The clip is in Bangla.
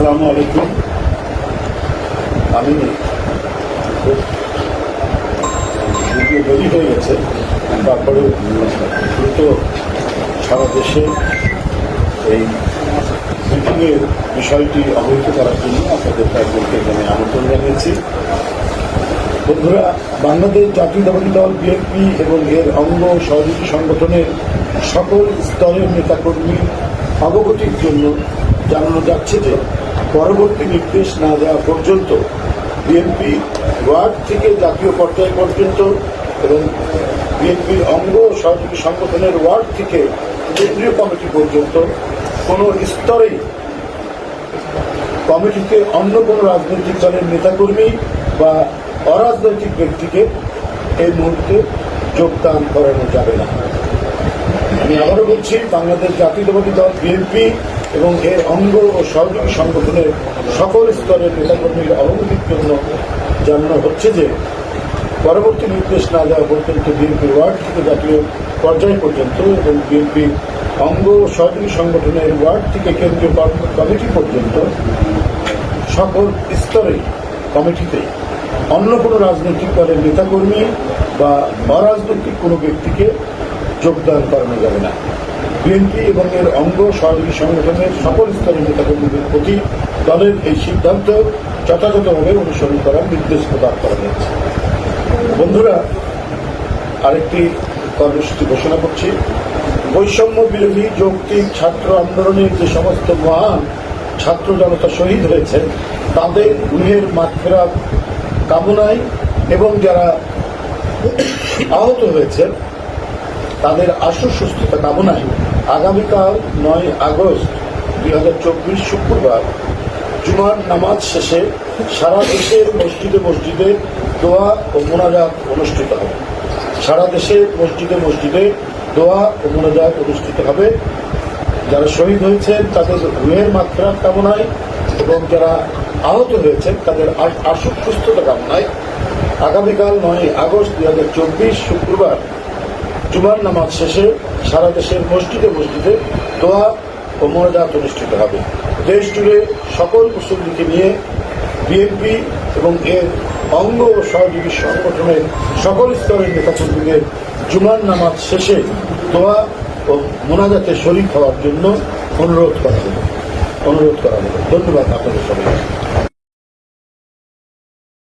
আসসালামু আলাইকুম। আমি দেরি হয়ে গেছে, তারপরে দ্রুত সারা দেশে এই মিটিংয়ের বিষয়টি অবহিত করার জন্য আপনাদের কয়েকজনকে এখানে আমন্ত্রণ জানিয়েছি। বন্ধুরা, বাংলাদেশ জাতীয়তাবাদী দল বিএনপি এবং এর অঙ্গ সহযোগী সংগঠনের সকল স্তরের নেতাকর্মী অবগতির জন্য জানানো যাচ্ছে যে পরবর্তী নির্দেশ না দেওয়া পর্যন্ত বিএনপি ওয়ার্ড থেকে জাতীয় পর্যায় পর্যন্ত এবং বিএনপির অঙ্গ সহযোগী সংগঠনের ওয়ার্ড থেকে কেন্দ্রীয় কমিটি পর্যন্ত কোনো স্তরেই কমিটিতে অন্য কোনো রাজনৈতিক দলের নেতাকর্মী বা অরাজনৈতিক ব্যক্তিকে এই মুহূর্তে যোগদান করানো যাবে না। আমি আবারও বলছি, বাংলাদেশ জাতীয়তাবাদী দল বিএনপি এবং এর অঙ্গ ও সহযোগী সংগঠনের সকল স্তরের নেতাকর্মীর অবগতির জন্য জানানো হচ্ছে যে, পরবর্তী নির্দেশ না দেওয়া পর্যন্ত বিএনপি ওয়ার্ড থেকে জাতীয় পর্যায় পর্যন্ত এবং বিএনপি অঙ্গ ও সহযোগী সংগঠনের ওয়ার্ড থেকে কেন্দ্রীয় কমিটি পর্যন্ত সকল স্তরে কমিটিতে অন্য কোনো রাজনৈতিক দলের নেতাকর্মী বা অরাজনৈতিক কোনো ব্যক্তিকে যোগদান করানো যাবে না। বিএনপি এবং এর অঙ্গ সহযোগী সংগঠনের সকল স্তরের নেতাকর্মীদের প্রতি দলের এই সিদ্ধান্ত যথাযথভাবে অনুসরণ করার নির্দেশ প্রদান করা হয়েছে। বন্ধুরা, আরেকটি কর্মসূচি ঘোষণা করছি। বৈষম্য বিরোধী যৌক্তিক ছাত্র আন্দোলনের যে সমস্ত মহান ছাত্র জনতা শহীদ হয়েছেন, তাদের গৃহের মাঠফেরা কামনায় এবং যারা আহত হয়েছেন, তাদের আশু সুস্থতা কামনায় আগামীকাল নয় আগস্ট দুই হাজার চব্বিশ শুক্রবার জুমার নামাজ শেষে সারা দেশের মসজিদে মসজিদে দোয়া ও মোনাজাত অনুষ্ঠিত হবে। সারা দেশের মসজিদে মসজিদে দোয়া ও মোনাজাত অনুষ্ঠিত হবে। যারা শহীদ হয়েছেন, তাদের রুহের মাত্রা কামনায় এবং যারা আহত হয়েছেন, তাদের আশু সুস্থতা কামনায়। আগামীকাল নয় আগস্ট দুই হাজার চব্বিশ শুক্রবার জুমার নামাজ শেষে সারা দেশের মসজিদে মসজিদে দোয়া ও মোনাজাত অনুষ্ঠিত হবে। দেশ জুড়ে সকল মুসলিমকে নিয়ে বিএনপি এবং এর অঙ্গ ও সহযোগী সংগঠনের সকল স্তরের নেতাকর্মীদের জুমার নামাজ শেষে দোয়া ও মোনাজাতে শরিক হওয়ার জন্য অনুরোধ করা হলো অনুরোধ করা হলো ধন্যবাদ আপনাদের সবাই